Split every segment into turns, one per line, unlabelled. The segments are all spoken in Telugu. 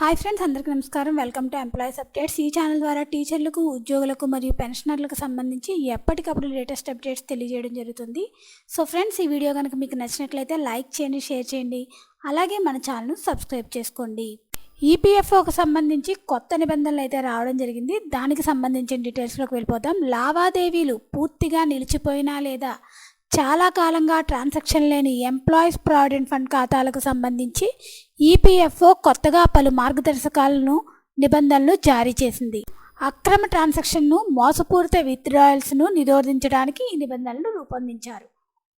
హాయ్ ఫ్రెండ్స్ అందరికీ నమస్కారం. Welcome to employees updates. ఈ ఛానల్ ద్వారా టీచర్లకు ఉద్యోగులకు మరియు పెన్షనర్లకు సంబంధించి ఎప్పటికప్పుడు లేటెస్ట్ అప్డేట్స్ తెలియజేయడం జరుగుతుంది. సో ఫ్రెండ్స్ ఈ వీడియో కనుక మీకు నచ్చినట్లయితే లైక్ చేయండి షేర్ చేయండి. అలాగే మన ఛానల్ను సబ్స్క్రైబ్ చేసుకోండి. ఈపీఎఫ్ఓకి సంబంధించి కొత్త నిబంధనలు అయితే రావడం జరిగింది. దానికి సంబంధించిన డీటెయిల్స్లోకి వెళ్ళిపోతాం లావాదేవీలు పూర్తిగా నిలిచిపోయినా లేదా చాలా కాలంగా ట్రాన్సాక్షన్ లేని ఎంప్లాయీస్ ప్రావిడెంట్ ఫండ్ ఖాతాలకు సంబంధించి ఈపీఎఫ్ఓ కొత్తగా పలు మార్గదర్శకాలను నిబంధనలు జారీ చేసింది. అక్రమ ట్రాన్సాక్షన్ను మోసపూరిత విత్డ్రాయల్స్ను నిరోధించడానికి ఈ నిబంధనలు రూపొందించారు.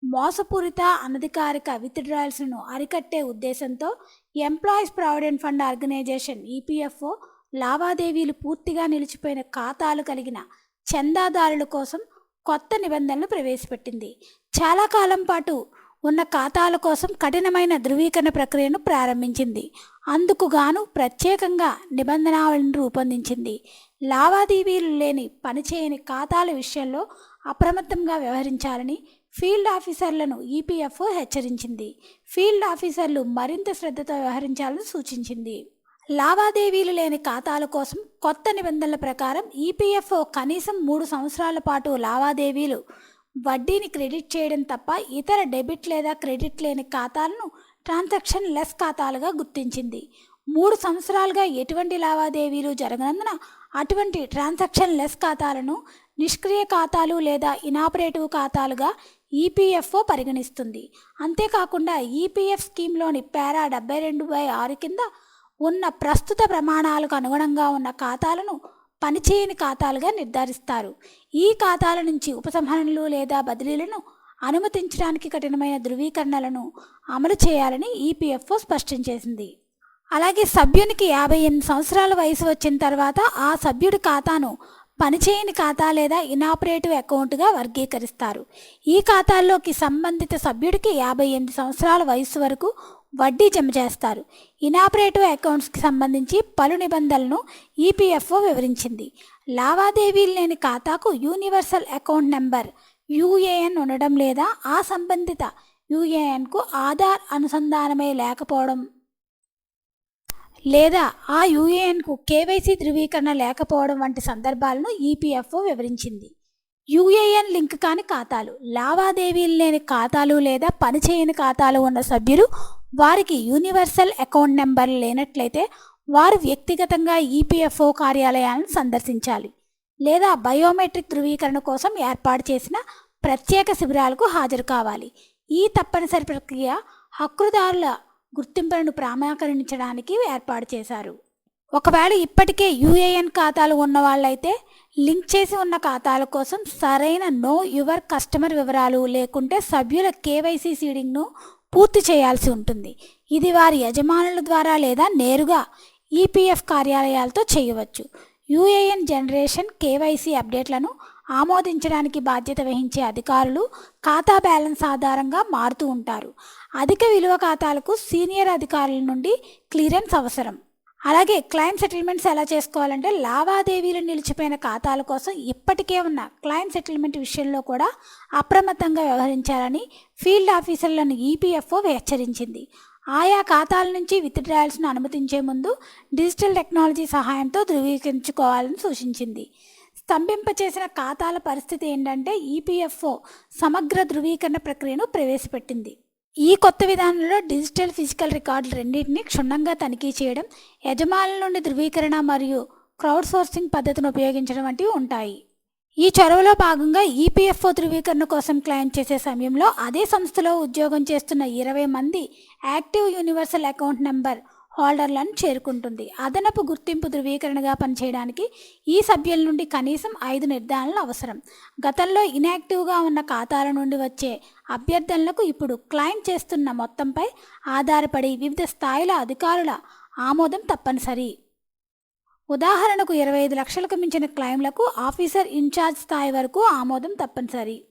మోసపూరిత అనధికారిక విత్డ్రాయల్స్ను అరికట్టే ఉద్దేశంతో employees provident fund organisation EPFO లావాదేవీలు పూర్తిగా నిలిచిపోయిన ఖాతాలు కలిగిన చందాదారుల కోసం కొత్త నిబంధనలు ప్రవేశపెట్టింది. చాలా కాలం పాటు ఉన్న ఖాతాల కోసం కఠినమైన ధృవీకరణ ప్రక్రియను ప్రారంభించింది. అందుకు గాను ప్రత్యేకంగా నిబంధనావళిని రూపొందించింది. లావాదేవీలు లేని పనిచేయని ఖాతాల విషయంలో అప్రమత్తంగా వ్యవహరించాలని ఫీల్డ్ ఆఫీసర్లను ఈపీఎఫ్ఓ హెచ్చరించింది. ఫీల్డ్ ఆఫీసర్లు మరింత శ్రద్ధతో వ్యవహరించాలని సూచించింది. లావాదేవీలు లేని ఖాతాల కోసం కొత్త నిబంధనల ప్రకారం ఈపీఎఫ్ఓ కనీసం మూడు సంవత్సరాల పాటు లావాదేవీలు వడ్డీని క్రెడిట్ చేయడం తప్ప ఇతర డెబిట్ లేదా క్రెడిట్ లేని ఖాతాలను ట్రాన్సాక్షన్ లెస్ ఖాతాలుగా గుర్తించింది. మూడు సంవత్సరాలుగా ఎటువంటి లావాదేవీలు జరగనందున అటువంటి ట్రాన్సాక్షన్ లెస్ ఖాతాలను నిష్క్రియ ఖాతాలు లేదా ఇనాపరేటివ్ ఖాతాలుగా ఈపీఎఫ్ఓ పరిగణిస్తుంది. అంతేకాకుండా ఈపీఎఫ్ స్కీమ్లోని పారా డెబ్బై రెండు బై ఆరు కింద ఉన్న ప్రస్తుత ప్రమాణాలకు అనుగుణంగా ఉన్న ఖాతాలను పనిచేయని ఖాతాలుగా నిర్ధారిస్తారు. ఈ ఖాతాల నుంచి ఉపసంహరణలు లేదా బదిలీలను అనుమతించడానికి కఠినమైన ధృవీకరణలను అమలు చేయాలని ఈపీఎఫ్ఓ స్పష్టం చేసింది. అలాగే సభ్యునికి యాభై ఎనిమిది సంవత్సరాల వయసు వచ్చిన తర్వాత ఆ సభ్యుడి ఖాతాను పనిచేయని ఖాతా లేదా ఇనాపరేటివ్ అకౌంట్గా వర్గీకరిస్తారు. ఈ ఖాతాల్లోకి సంబంధిత సభ్యుడికి యాభై ఎనిమిది సంవత్సరాల వయసు వరకు వడ్డీ జమ చేస్తారు. ఇనాపరేటివ్ అకౌంట్స్కి సంబంధించి పలు నిబంధనలను ఈపీఎఫ్ఓ వివరించింది. లావాదేవీలు లేని ఖాతాకు యూనివర్సల్ అకౌంట్ నెంబర్ యూఏఎన్ ఉండడం లేదా ఆ సంబంధిత యూఏఎన్కు ఆధార్ అనుసంధానమే లేకపోవడం లేదా ఆ యూఏఎన్కు కేవైసీ ధృవీకరణ లేకపోవడం వంటి సందర్భాలను ఈపీఎఫ్ఓ వివరించింది. యూఏఎన్ లింక్ కాని ఖాతాలు లావాదేవీలు లేని ఖాతాలు లేదా పనిచేయని ఖాతాలు ఉన్న సభ్యులు వారికి యూనివర్సల్ అకౌంట్ నెంబర్ లేనట్లయితే వారు వ్యక్తిగతంగా ఈపీఎఫ్ఓ కార్యాలయాలను సందర్శించాలి లేదా బయోమెట్రిక్ ధృవీకరణ కోసం ఏర్పాటు చేసిన ప్రత్యేక శిబిరాలకు హాజరు కావాలి. ఈ తప్పనిసరి ప్రక్రియ హక్కుదారుల గుర్తింపులను ప్రామాణీకరించడానికి ఏర్పాటు చేశారు. ఒకవేళ ఇప్పటికే యూఏఎన్ ఖాతాలు ఉన్న వాళ్ళైతే లింక్ చేసి ఉన్న ఖాతాల కోసం సరైన నో యువర్ కస్టమర్ వివరాలు లేకుంటే సభ్యుల కేవైసీ సీడింగ్ను పూర్తి చేయాల్సి ఉంటుంది. ఇది వారి యజమానుల ద్వారా లేదా నేరుగా ఈపీఎఫ్ కార్యాలయాలతో చేయవచ్చు. యూఏఎన్ జనరేషన్ కేవైసీ అప్డేట్లను ఆమోదించడానికి బాధ్యత వహించే అధికారులు ఖాతా బ్యాలెన్స్ ఆధారంగా మారుతూ ఉంటారు. అధిక విలువ ఖాతాలకు సీనియర్ అధికారుల నుండి క్లియరెన్స్ అవసరం. అలాగే క్లయింట్ సెటిల్మెంట్స్ ఎలా చేసుకోవాలంటే లావాదేవీలు నిలిచిపోయిన ఖాతాల కోసం ఇప్పటికే ఉన్న క్లయింట్ సెటిల్మెంట్ విషయంలో కూడా అప్రమత్తంగా వ్యవహరించాలని ఫీల్డ్ ఆఫీసర్లను ఈపీఎఫ్ఓ హెచ్చరించింది. ఆయా ఖాతాల నుంచి విత్డ్రాయల్స్ను అనుమతించే ముందు డిజిటల్ టెక్నాలజీ సహాయంతో ధృవీకరించుకోవాలని సూచించింది. స్తంభింపచేసిన ఖాతాల పరిస్థితి ఏంటంటే ఈపీఎఫ్ఓ సమగ్ర ధృవీకరణ ప్రక్రియను ప్రవేశపెట్టింది. ఈ కొత్త విధానంలో డిజిటల్ ఫిజికల్ రికార్డులు రెండింటినీ క్షుణ్ణంగా తనిఖీ చేయడం యజమానుల నుండి ధృవీకరణ మరియు క్రౌడ్ సోర్సింగ్ పద్ధతిని ఉపయోగించడం వంటివి ఉంటాయి. ఈ చొరవలో భాగంగా ఈపీఎఫ్ఓ ధృవీకరణ కోసం క్లెయిమ్ చేసే సమయంలో అదే సంస్థలో ఉద్యోగం చేస్తున్న ఇరవై మంది యాక్టివ్ యూనివర్సల్ అకౌంట్ నెంబర్ హోల్డర్లను చేరుకుంటుంది. అదనపు గుర్తింపు ధృవీకరణగా పనిచేయడానికి ఈ సభ్యుల నుండి కనీసం ఐదు నిర్ధారణలు అవసరం. గతంలో ఇన్యాక్టివ్గా ఉన్న ఖాతాల నుండి వచ్చే అభ్యర్థనలకు ఇప్పుడు క్లైమ్ చేస్తున్న మొత్తంపై ఆధారపడి వివిధ స్థాయిల అధికారుల ఆమోదం తప్పనిసరి. ఉదాహరణకు ఇరవై ఐదు లక్షలకు మించిన క్లైమ్లకు ఆఫీసర్ ఇన్ఛార్జ్ స్థాయి వరకు ఆమోదం తప్పనిసరి.